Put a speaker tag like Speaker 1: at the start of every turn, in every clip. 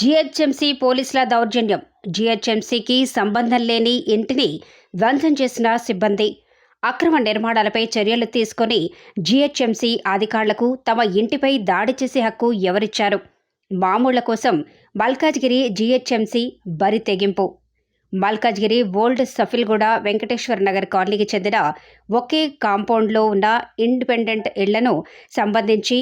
Speaker 1: GHMC పోలీసుల దౌర్జన్యం. జీహెచ్ఎంసీకి సంబంధం లేని ఇంటిని ధ్వంసం చేసిన సిబ్బంది. అక్రమ నిర్మాణాలపై చర్యలు తీసుకొని జీహెచ్ఎంసీ అధికారులకు తమ ఇంటిపై దాడి చేసే హక్కు ఎవరిచ్చారు? మామూళ్ళ కోసం మల్కాజ్గిరి జీహెచ్ఎంసీ బరి తెగింపు. మల్కాజ్గిరి ఓల్డ్ సఫిల్గూడ వెంకటేశ్వర నగర్ కాలనీకి చెందిన ఒకే కాంపౌండ్లో ఉన్న ఇండిపెండెంట్ ఇళ్ళను సంబంధించి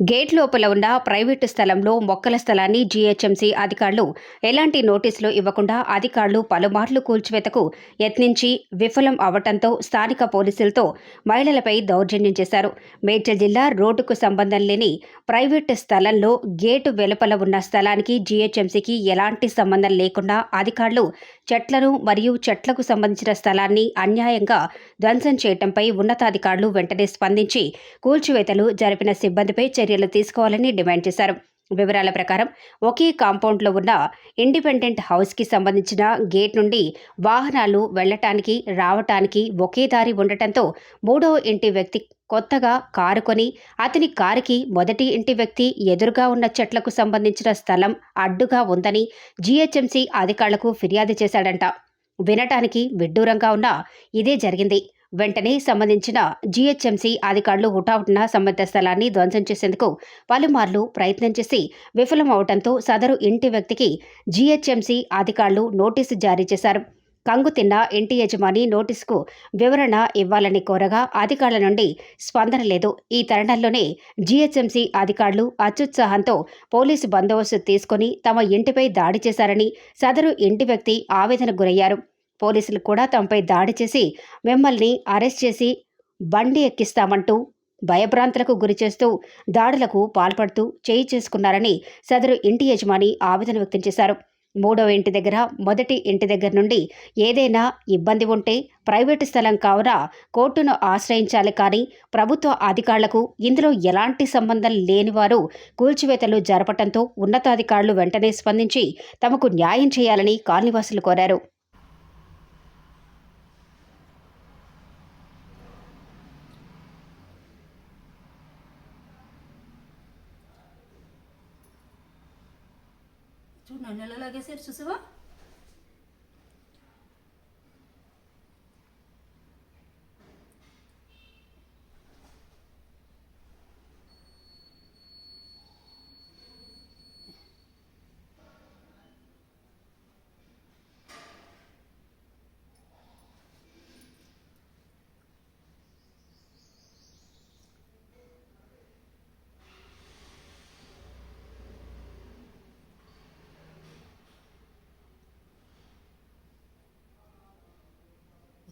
Speaker 1: గేట్ లోపల ఉన్న ప్రైవేటు స్థలంలో మొక్కల స్థలాన్ని జీహెచ్ఎంసీ అధికారులు ఎలాంటి నోటీసులు ఇవ్వకుండా అధికారులు పలుమార్లు కూల్చివేతకు యత్నించి విఫలం అవటంతో స్థానిక పోలీసులతో మహిళలపై దౌర్జన్యం చేశారు. మేడ్చల్ జిల్లా రోడ్డుకు సంబంధం లేని ప్రైవేటు స్థలంలో గేటు వెలుపల ఉన్న స్థలానికి జీహెచ్ఎంసీకి ఎలాంటి సంబంధం లేకుండా అధికారులు చెట్లను మరియు చెట్లకు సంబంధించిన స్థలాన్ని అన్యాయంగా ధ్వంసం చేయటంపై ఉన్నతాధికారులు వెంటనే స్పందించి కూల్చివేతలు జరిపిన సిబ్బందిపై చర్యలు తీసుకోవాలని డిమాండ్ చేశారు. వివరాల ప్రకారం ఒకే కాంపౌండ్లో ఉన్న ఇండిపెండెంట్ హౌస్కి సంబంధించిన గేట్ నుండి వాహనాలు వెళ్ళటానికి రావటానికి ఒకే దారి ఉండటంతో మూడో ఇంటి వ్యక్తి కొత్తగా కారు కొని అతని కారుకి మొదటి ఇంటి వ్యక్తి ఎదురుగా ఉన్న చెట్లకు సంబంధించిన స్థలం అడ్డుగా ఉందని జీహెచ్ఎంసీ అధికారులకు ఫిర్యాదు చేశాడంట. వినటానికి విడ్డూరంగా ఉన్నా ఇదే జరిగింది. వెంటనే సంబంధించిన జీహెచ్ఎంసీ అధికారులు హుటాహుటిన సంబంధిత స్థలాన్ని ధ్వంసం చేసేందుకు పలుమార్లు ప్రయత్నం చేసి విఫలం అవడంతో సదరు ఇంటి వ్యక్తికి జీహెచ్ఎంసీ అధికారులు నోటీసు జారీ చేశారు. కంగు తిన్న ఇంటి యజమాని నోటీసుకు వివరణ ఇవ్వాలని కోరగా అధికారుల నుండి స్పందన లేదు. ఈ తరుణంలోనే జీహెచ్ఎంసీ అధికారులు అత్యుత్సాహంతో పోలీసు బందోబస్తు తీసుకుని తమ ఇంటిపై దాడి చేశారని సదరు ఇంటి వ్యక్తి ఆవేదన గురయ్యారు. పోలీసులు కూడా తమపై దాడి చేసి మిమ్మల్ని అరెస్ట్ చేసి బండి ఎక్కిస్తామంటూ భయభ్రాంతులకు గురిచేస్తూ దాడులకు పాల్పడుతూ చేయి చేసుకున్నారని సదరు ఇంటి యజమాని ఆవేదన వ్యక్తం చేశారు. మూడవ ఇంటి దగ్గర మొదటి ఇంటి దగ్గర నుండి ఏదైనా ఇబ్బంది ఉంటే ప్రైవేటు స్థలం కావున కోర్టును ఆశ్రయించాలి కానీ ప్రభుత్వ అధికారులకు ఇందులో ఎలాంటి సంబంధం లేని వారు కూల్చివేతలు జరపడంతో ఉన్నతాధికారులు వెంటనే స్పందించి తమకు న్యాయం చేయాలని కాలనీవాసులు కోరారు.
Speaker 2: చూడు నన్ను ఎలా లాగేసారు చూసావా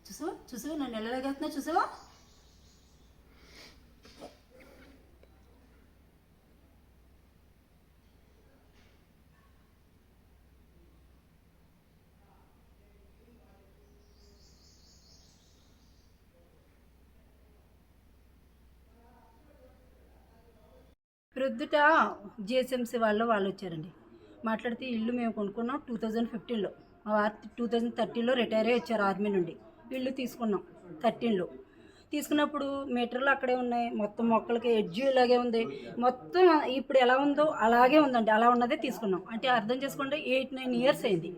Speaker 2: చూసావా? చూసావా? నన్ను ఎలా లాగేస్తున్నా చూసావా? ప్రొద్దుట జిఎస్ఎంసీ వాళ్ళు వాళ్ళు వచ్చారండి. మాట్లాడితే ఇల్లు మేము కొనుక్కున్నాం టూ థౌజండ్ ఫిఫ్టీన్లో. టూ థౌజండ్ థర్టీన్లో రిటైర్ అయ్యి వచ్చారు ఆర్మీ నుండి. ఇల్లు తీసుకున్నాం థర్టీన్లో తీసుకున్నప్పుడు మీటర్లు అక్కడే ఉన్నాయి మొత్తం మొక్కలకి ఎడ్జ్ ఇలాగే ఉంది. మొత్తం ఇప్పుడు ఎలా ఉందో అలాగే ఉందండి అలా ఉన్నదే తీసుకున్నాం. అంటే అర్థం చేసుకుంటే ఎయిట్ నైన్ ఇయర్స్ అయింది.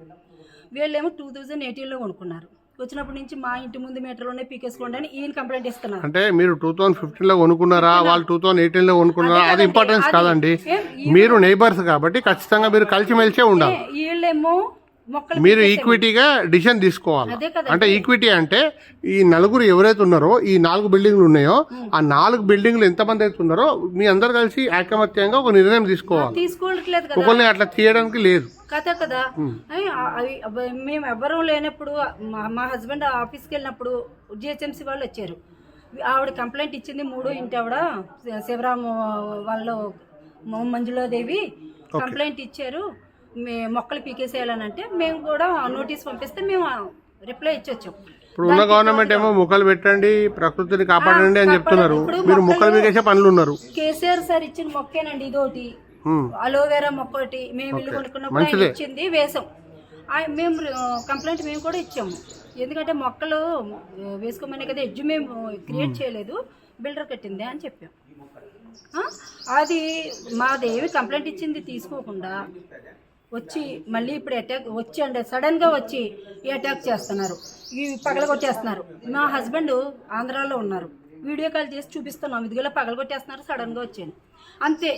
Speaker 2: వీళ్ళేమో టూ థౌజండ్ ఎయిటీన్లో కొనుక్కున్నారు. వచ్చినప్పటి నుంచి మా ఇంటి ముందు మీటర్లోనే పీకేసుకోండి అని ఈయన కంప్లైంట్ ఇస్తున్నారు.
Speaker 3: అంటే మీరు టూ థౌసండ్ ఫిఫ్టీన్లో కొనుక్కున్నారా? వాళ్ళు టూ థౌసండ్ ఎయిటీన్లో కొనుక్కున్నారా?
Speaker 2: అదే
Speaker 3: ఇంపార్టెన్స్ కాదండి మీరు నైబర్స్ కాబట్టి ఖచ్చితంగా మీరు కలిసిమెలిసే ఉండాలి.
Speaker 2: ఏ, వీళ్ళేమో
Speaker 3: మీరు. ఈక్విటీగా డిసిషన్ తీసుకోవాలి. అంటే ఈక్విటీ అంటే ఈ నలుగురు ఎవరైతే ఉన్నారో ఈ నాలుగు బిల్డింగ్లు ఉన్నాయో ఆ నాలుగు బిల్డింగ్లు ఎంతమంది అయితే ఉన్నారో మీ అందరు కలిసి ఐకమత్యంగా ఒక నిర్ణయం తీసుకోవాలి.
Speaker 2: కదా.
Speaker 3: ఒకరిని అట్లా తీయడానికి లేదు.
Speaker 2: కథ కదా. అవి మేము ఎవ్వరూ లేనప్పుడు మా మా హస్బెండ్ ఆఫీస్కి వెళ్ళినప్పుడు జిహెచ్ఎంసీ వాళ్ళు వచ్చారు. ఆవిడ కంప్లైంట్ ఇచ్చింది మూడో ఇంటి ఆవిడ శివరాము వాళ్ళు మంజులాదేవి కంప్లైంట్ ఇచ్చారు. మే మొక్కలు పీకేసేయాలని అంటే మేము కూడా నోటీస్ పంపిస్తే మేము రిప్లై ఇచ్చొచ్చాం.
Speaker 3: ఇప్పుడు ఉన్న గవర్నమెంట్ ఏమో మొక్కలు పెట్టండి ప్రకృతిని కాపాడండి అని చెప్తున్నారు. మీరు మొక్కలు పీకేసే పనులు ఉన్నారు
Speaker 2: కేసీఆర్ సార్ ఇచ్చిన మొక్కేనండి ఇదోటి. అలోవెరా మొక్క ఒకటి మేము ఇల్లు కొనుక్కున్నప్పుడు ఆయన. ఇచ్చింది వేసాం. మేము కంప్లైంట్ మేము కూడా ఇచ్చాము ఎందుకంటే మొక్కలు వేసుకోమనే కదా ఎడ్జ్ మేము క్రియేట్ చేయలేదు. బిల్డర్ కట్టింది అని చెప్పాం? అది మాదేవి కంప్లైంట్ ఇచ్చింది తీసుకోకుండా వచ్చి మళ్ళీ ఇప్పుడు అటాక్ వచ్చి అంటే సడన్గా వచ్చి ఈ అటాక్ చేస్తున్నారు. ఈ పగలగొట్టేస్తున్నారు. మా హస్బెండ్ ఆంధ్రాలో ఉన్నారు. వీడియో కాల్ చేసి చూపిస్తున్నాం. ఇదిగోలా పగలగొట్టేస్తున్నారు సడన్గా వచ్చాను. అంతే.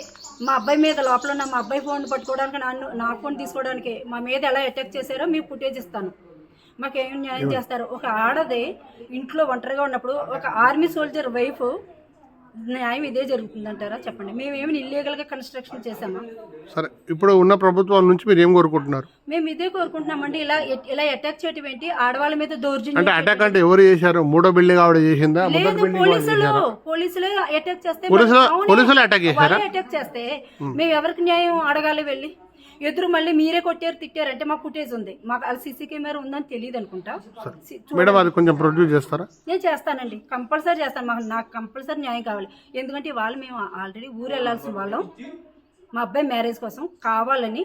Speaker 2: మా అబ్బాయి మీద లోపల ఉన్న మా అబ్బాయి ఫోన్ పట్టుకోవడానికి నన్ను నా ఫోన్ తీసుకోవడానికి మా మీద ఎలా అటాక్ చేశారో మీకు ఫుటేజ్ ఇస్తాను. మాకేం న్యాయం చేస్తారు? ఒక ఆడది ఇంట్లో ఒంటరిగా ఉన్నప్పుడు ఒక ఆర్మీ సోల్జర్ వైఫ్ న్యాయం ఇదే జరుగుతుందంటారా? చెప్పండి. మేమేమి ఇల్లీగల్గా కన్స్ట్రక్షన్ చేసామా
Speaker 3: సరే ఇప్పుడు ఉన్న ప్రభుత్వం నుంచి మీరు ఏం కోరుకుంటున్నారు?
Speaker 2: మేము ఇదే కోరుకుంటున్నామండి. ఇలా ఇలా అటాక్ చేయటం ఏంటి? ఆడవాళ్ళ మీద దౌర్జన్యం
Speaker 3: అంటే అటాక్ అంటే ఎవరు చేశారు? మూడో బిల్డింగ్ ఆవిడ చేసిందా? మొదటి
Speaker 2: లేదు
Speaker 3: బిల్డింగ్
Speaker 2: పోలీసులు పోలీసులు అటాక్ చేస్తే
Speaker 3: పోలీసులు- attack చేశారా?
Speaker 2: అటాక్ చేస్తే మేము ఎవరికి న్యాయం అడగాలి వెళ్ళి? ఎదురు మళ్ళీ మీరే కొట్టారు తిట్టారు అంటే మాకు ఫుటేజ్ ఉంది. మాకు అది సీసీ కెమెరా ఉందని తెలియదు అనుకుంటా.
Speaker 3: మేడం అది కొంచెం ప్రొడ్యూస్ చేస్తారా?
Speaker 2: నేను చేస్తానండి. కంపల్సరీ చేస్తాను. మాకు నాకు కంపల్సరీ న్యాయం కావాలి. ఎందుకంటే వాళ్ళు మేము ఆల్రెడీ ఊరు వెళ్ళాల్సిన వాళ్ళం. మా అబ్బాయి మ్యారేజ్ కోసం కావాలని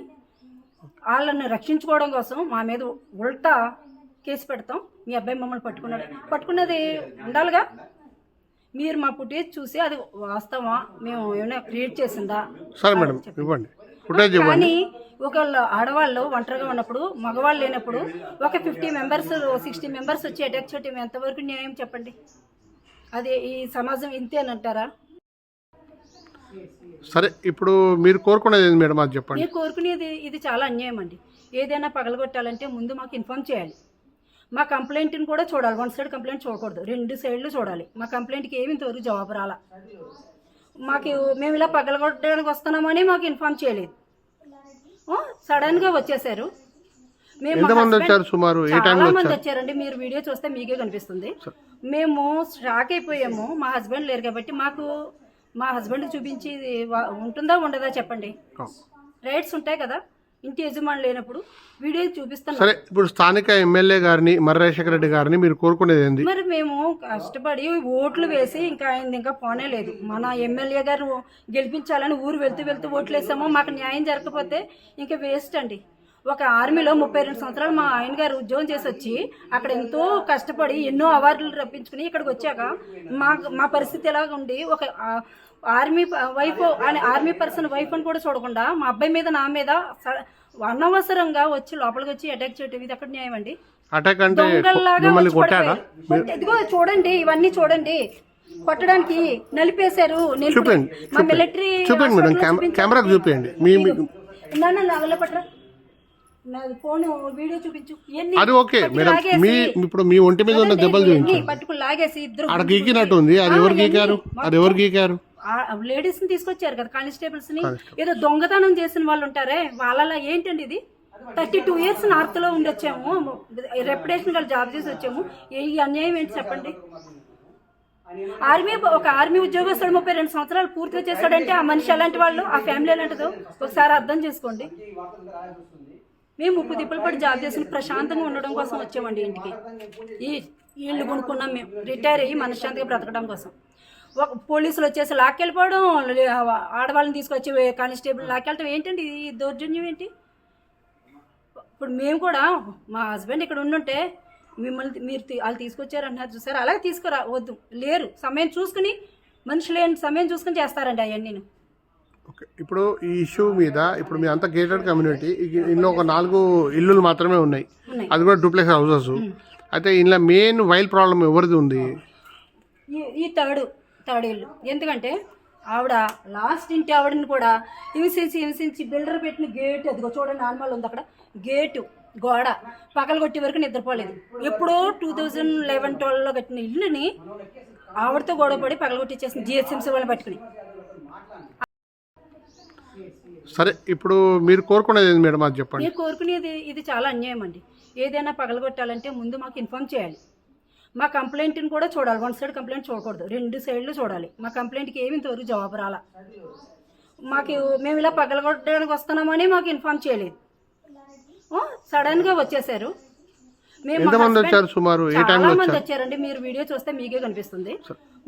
Speaker 2: వాళ్ళని రక్షించుకోవడం కోసం మా మీద ఉల్టా కేసు పెడతాం. మీ అబ్బాయి మమ్మల్ని పట్టుకున్నాడు. పట్టుకున్నది ఉండాలిగా? మీరు మా పుట్టేజ్ చూసి అది వాస్తవా మేము ఏమైనా క్రియేట్ చేసిందా?
Speaker 3: సరే మేడం ఫుటేజ్ ఇవ్వండి.
Speaker 2: కానీ ఒకళ్ళు ఆడవాళ్ళు ఒంటరిగా ఉన్నప్పుడు మగవాళ్ళు లేనప్పుడు ఒక ఫిఫ్టీ మెంబర్స్ సిక్స్టీ మెంబర్స్ వచ్చి అటాక్ చేయటం ఎంతవరకు న్యాయం చెప్పండి? అది ఈ సమాజం ఇంతేనంటారా
Speaker 3: సరే ఇప్పుడు మీరు కోరుకునేది మేడం? అది చెప్పండి.
Speaker 2: మీరు కోరుకునేది ఇది చాలా అన్యాయం అండి. ఏదైనా పగలగొట్టాలంటే ముందు మాకు ఇన్ఫామ్ చేయాలి. మా కంప్లైంట్ని కూడా చూడాలి. వన్ సైడ్ కంప్లైంట్ చూడకూడదు. రెండు సైడ్లు చూడాలి. మా కంప్లైంట్కి ఏమి ఇంతవరకు జవాబు రాలా. మాకు మేము ఇలా పగలగొట్టడానికి వస్తున్నామని మాకు ఇన్ఫామ్ చేయలేదు. ఓ, సడన్గా వచ్చేసారు.
Speaker 3: ఎంతమంది వచ్చారు సుమారు? ఏ
Speaker 2: చాలా
Speaker 3: టైంలో
Speaker 2: మంది
Speaker 3: వచ్చారు?
Speaker 2: వచ్చారండి. మీరు వీడియో చూస్తే మీకే కనిపిస్తుంది. మేము షాక్ అయిపోయాము. మా హస్బెండ్ లేరు కాబట్టి మాకు మా హస్బెండ్ చూపించి ఉంటుందా ఉండదా చెప్పండి. రైట్స్ ఉంటాయి కదా. ఇంటి యజమాని లేనప్పుడు వీడియో చూపిస్తున్నాం
Speaker 3: సరే ఇప్పుడు స్థానిక ఎమ్మెల్యే గారిని మర్రేశేఖర రెడ్డి గారిని మీరు కోరుకునేది ఏంది?
Speaker 2: మరి మేము కష్టపడి ఓట్లు వేసి ఇంకా ఆయన ఇంకా పోనే లేదు. మన ఎమ్మెల్యే గారు గెలిపించాలని ఊరు వెళ్తూ వెళ్తూ ఓట్లు వేసామో మాకు న్యాయం జరగకపోతే ఇంకా వేస్ట్ అండి. ఒక ఆర్మీలో ముప్పై రెండు సంవత్సరాలు మా ఆయన గారు ఉద్యోగం చేసి వచ్చి అక్కడ ఎంతో కష్టపడి ఎన్నో అవార్డులు రప్పించుకుని ఇక్కడికి వచ్చాక మా మా పరిస్థితి ఎలాగ ఉండి ఒక ఆర్మీ వైఫ్ అని ఆర్మీ పర్సన్ వైఫ్ అని కూడా చూడకుండా మా అబ్బాయి మీద నా మీద అనవసరంగా వచ్చి లోపలికి వచ్చి అటాక్ చేయటం ఇది ఎక్కడ న్యాయం అండి?
Speaker 3: అటాక్ అంటే మిమ్మల్ని
Speaker 2: వచ్చి
Speaker 3: కొట్టారా?
Speaker 2: పడిపోయారు. కొట్ట- ఇదిగో చూడండి ఇవన్నీ చూడండి. కొట్టడానికి నలిపేశారు
Speaker 3: చూపించండి,
Speaker 2: మా. మిలిటరీ
Speaker 3: చూపించండి మేడం. కెమెరాకు చూపించండి. మీ-
Speaker 2: నన్ను నగల పట్రా నా ఫోన్ వీడియో చూపించు.
Speaker 3: అది ఓకే మేడం. మీ ఇప్పుడు మీ ఒంటి మీద ఉన్న దెబ్బలు
Speaker 2: ఇవన్నీ
Speaker 3: చూపించండి
Speaker 2: పట్టుకు లాగేసి ఇద్దరు
Speaker 3: అక్కడ గీకినట్టు ఉంది అది ఎవరు గీకారు? అది ఎవరు గీకారు?
Speaker 2: లేడీస్ని తీసుకొచ్చారు కదా కానిస్టేబుల్స్ని. ఏదో దొంగతనం చేసిన వాళ్ళు ఉంటారే. వాళ్ళ ఏంటండి ఇది? థర్టీ టూ ఇయర్స్ నార్త్లో ఉండొచ్చాము. రెప్యుటేషన్ గల జాబ్ చేసి వచ్చాము. ఏ- ఈ అన్యాయం ఏంటి చెప్పండి? ఆర్మీ ఒక ఆర్మీ ఉద్యోగస్తుడు ముప్పై రెండు సంవత్సరాలు పూర్తిగా చేస్తాడంటే ఆ మనిషి ఎలాంటి వాళ్ళు? ఆ ఫ్యామిలీ ఎలాంటిదో ఒకసారి అర్థం చేసుకోండి. మేము ముప్పు తిప్పలు పడి జాబ్ చేసిన ప్రశాంతంగా ఉండడం కోసం వచ్చామండి ఇంటికి. ఈ ఇల్లు కొనుక్కున్నాం మేము. రిటైర్ అయ్యి మనశ్శాంతిగా బ్రతకడం కోసం. ఒక పోలీసులు వచ్చేసి లాక్కెళ్ళిపోవడం ఆడవాళ్ళని తీసుకొచ్చి కానిస్టేబుల్ లాక్కెళ్ళటం ఏంటండి ఈ దౌర్జన్యం ఏంటి? ఇప్పుడు మేము కూడా మా హస్బెండ్ ఇక్కడ ఉండుంటే మిమ్మల్ని మీరు వాళ్ళు తీసుకొచ్చారు అంటున్నారు చూసారు? అలాగే తీసుకురా వద్దు లేరు. సమయం చూసుకుని మనుషులు లేని సమయం చూసుకుని చేస్తారండి అవన్నీ.
Speaker 3: ఓకే ఇప్పుడు ఈ ఇష్యూ మీద ఇప్పుడు మీ అంతా గేటెడ్ కమ్యూనిటీ ఇందులో ఒక నాలుగు ఇల్లులు మాత్రమే ఉన్నాయి. అది కూడా డూప్లెక్స్ హౌసెస్. అయితే ఇందులో మెయిన్ వైల్ ప్రాబ్లం ఎవరిది ఉంది?
Speaker 2: ఈ ఈ థర్డ్. థర్డ్ ఇల్లు ఎందుకంటే ఆవిడ లాస్ట్ ఇంటి ఆవిడని కూడా హింసించి హింసించి బిల్డర్ పెట్టిన గేట్ అదిగో చూడండి నార్మల్ ఉంది అక్కడ. గేటు గోడ. పగలు కొట్టే వరకు నిద్రపోలేదు. ఎప్పుడో టూ థౌజండ్ లెవెన్ ట్వెల్వ్లో కట్టిన ఇల్లుని ఆవిడతో గొడవ పడి పగలగొట్టించేసింది జిహెచ్ఎంసీ వాళ్ళని పట్టుకుని.
Speaker 3: సరే ఇప్పుడు మీరు కోరుకునేది మేడం? అది చెప్పండి.
Speaker 2: నేను కోరుకునేది ఇది చాలా అన్యాయం అండి. ఏదైనా పగలగొట్టాలంటే ముందు మాకు ఇన్ఫామ్ చేయాలి. మా కంప్లైంట్ని కూడా చూడాలి. వన్ సైడ్ కంప్లైంట్ చూడకూడదు. రెండు సైడ్లు చూడాలి. మా కంప్లైంట్కి ఏమి ఇంతవరకు జవాబు రాలా. మాకు మేము ఇలా పగలగొట్టడానికి వస్తున్నామని మాకు ఇన్ఫామ్ చేయలేదు. సడన్గా వచ్చేసారు. మేము
Speaker 3: సుమారు?
Speaker 2: చాలా మంది
Speaker 3: వచ్చారు?
Speaker 2: వచ్చారండి. మీరు వీడియో చూస్తే మీకే కనిపిస్తుంది.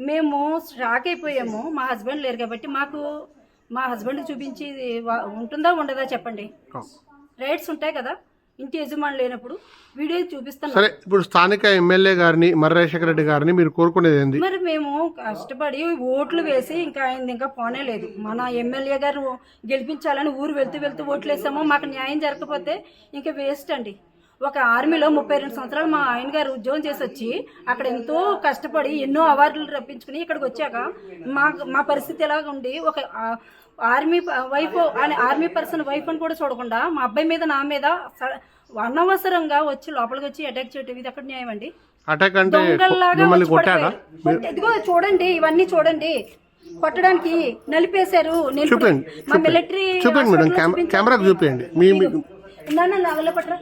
Speaker 2: మేము షాక్ అయిపోయాము. మా హస్బెండ్ లేరు కాబట్టి మాకు మా హస్బెండ్ చూపించి ఉంటుందా ఉండదా చెప్పండి. రైట్స్ ఉంటాయి కదా? ఇంటి యజమాని లేనప్పుడు వీడియో చూపిస్తున్నాం
Speaker 3: సరే ఇప్పుడు స్థానిక ఎమ్మెల్యే గారిని మర్రేశేఖర రెడ్డి గారిని మీరు కోరుకునేది ఏంది?
Speaker 2: మరి మేము కష్టపడి ఓట్లు వేసి ఇంకా ఆయన ఇంకా పోనే లేదు. మన ఎమ్మెల్యే గారు గెలిపించాలని ఊరు వెళ్తూ వెళ్తూ ఓట్లు వేసామో మాకు న్యాయం జరగకపోతే ఇంకా వేస్ట్ అండి. ఒక ఆర్మీలో ముప్పై రెండు సంవత్సరాలు మా ఆయన గారు ఉద్యోగం చేసి వచ్చి అక్కడ ఎంతో కష్టపడి ఎన్నో అవార్డులు రప్పించుకుని ఇక్కడికి వచ్చాక మా మా పరిస్థితి ఎలాగ ఉండి ఒక ఆర్మీ వైఫ్ అని ఆర్మీ పర్సన్ వైఫ్ అని కూడా చూడకుండా మా అబ్బాయి మీద నా మీద అనవసరంగా వచ్చి లోపలికి వచ్చి అటాక్ చేయటం ఇది ఎక్కడ న్యాయం అండి?
Speaker 3: అటాక్ అంటే
Speaker 2: దొంగల్లాగా వచ్చి పడిపోయారు. ఇదిగో చూడండి ఇవన్నీ చూడండి. కొట్టడానికి నలిపేశారు నేను
Speaker 3: చూపండి
Speaker 2: మా మిలిటరీ
Speaker 3: చూపండి మేడం కెమె- కెమెరాకు చూపించండి మీ మీ-
Speaker 2: నాన్న నా వల్ల పట్టరా?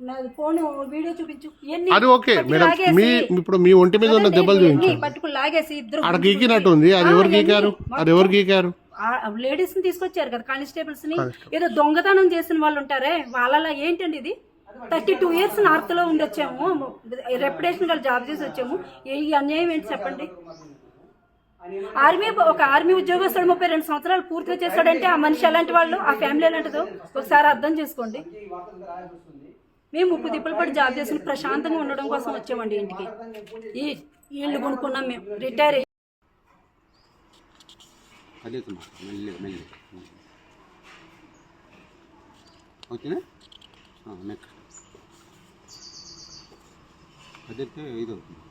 Speaker 2: నా ఫోన్ వీడియో చూపించు. ఇవన్నీ
Speaker 3: అది ఓకే
Speaker 2: పట్టుకు
Speaker 3: మేడం.
Speaker 2: లాగేసి-
Speaker 3: మీ ఇప్పుడు మీ ఒంటి మీద ఉన్న దెబ్బలు
Speaker 2: ఇవన్నీ
Speaker 3: చూపించండి
Speaker 2: పట్టుకు లాగేసి ఇద్దరు
Speaker 3: అక్కడ గీకినట్టు ఉంది అది ఎవరు గీకారు? అది ఎవరు గీకారు?
Speaker 2: లేడీస్ని తీసుకొచ్చారు కదా కానిస్టేబుల్స్ని. ఏదో దొంగతనం చేసిన వాళ్ళు ఉంటారే వాళ్ళలా ఏంటండి ఇది? థర్టీ టూ ఇయర్స్ నార్త్లో ఉండొచ్చాము. రెప్యుటేషన్ గల జాబ్ చేసి వచ్చాము. ఏ- ఈ అన్యాయం ఏంటి చెప్పండి? ఆర్మీ ఒక ఆర్మీ ఉద్యోగస్తుడు ముప్పై రెండు సంవత్సరాలు పూర్తిగా చేస్తాడంటే ఆ మనిషి ఎలాంటి వాళ్ళు? ఆ ఫ్యామిలీ ఎలాంటిదో ఒకసారి అర్థం చేసుకోండి. మేము ముప్పు తిప్పలు పడి జాబ్ చేసిన ప్రశాంతంగా ఉండడం కోసం వచ్చామండి ఇంటికి. ఈ ఇల్లు కొనుక్కున్నాం మేము. రిటైర్
Speaker 4: అదే సుమా మెల్లి మెల్లి. ఓకేనా? నెక్స్ట్. అదైతే ఇది అవుతుంది